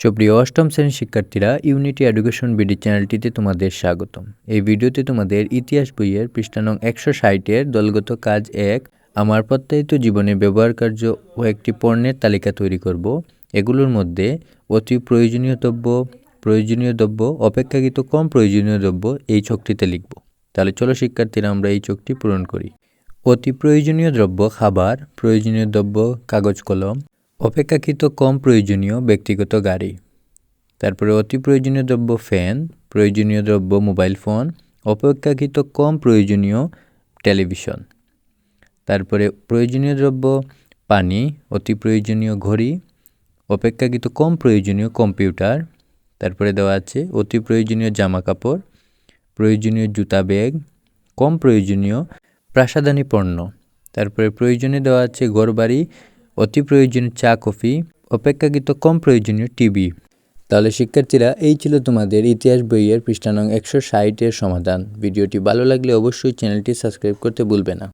সুপ্রিয় অষ্টম শ্রেণির শিক্ষার্থীরা ইউনিটি এডুকেশন বিডি চ্যানেলটিতে তোমাদের স্বাগতম। এই ভিডিওতে তোমাদের ইতিহাস বইয়ের পৃষ্ঠা নং একশো ষাটের দলগত কাজ এক, আমার প্রত্যায়িত জীবনে ব্যবহার কার্য ও একটি পণ্যের তালিকা তৈরি করব। এগুলোর মধ্যে অতি প্রয়োজনীয় দ্রব্য প্রয়োজনীয় দ্রব্য, অপেক্ষাকৃত কম প্রয়োজনীয় দ্রব্য এই চকটিতে লিখব। তাহলে চলো শিক্ষার্থীরা আমরা এই চোখটি পূরণ করি। অতি প্রয়োজনীয় দ্রব্য খাবার, প্রয়োজনীয় দ্রব্য কাগজ কলম অপেক্ষাকৃত কম প্রয়োজনীয় ব্যক্তিগত গাড়ি। তারপরে অতি প্রয়োজনীয় দ্রব্য ফ্যান, প্রয়োজনীয় দ্রব্য মোবাইল ফোন, অপেক্ষাকৃত কম প্রয়োজনীয় টেলিভিশন। তারপরে প্রয়োজনীয় দ্রব্য পানি, অতি প্রয়োজনীয় ঘড়ি, অপেক্ষাকৃত কম প্রয়োজনীয় কম্পিউটার, তারপরে দেওয়া আছে অতি প্রয়োজনীয় জামা কাপড় প্রয়োজনীয় জুতা ব্যাগ, কম প্রয়োজনীয় প্রাসাদানী পণ্য। তারপরে প্রয়োজনে দেওয়া আছে ঘরবাড়ি অতি প্রয়োজনীয় চা, কফি, অপেক্ষাকৃত কম প্রয়োজনীয় টিভি তাহলে শিক্ষার্থীরা, এই ছিল তোমাদের ইতিহাস বইয়ের পৃষ্ঠানং একশো ষাটের সমাধান। ভিডিওটি ভালো লাগলে অবশ্যই চ্যানেলটি সাবস্ক্রাইব করতে ভুলবে না।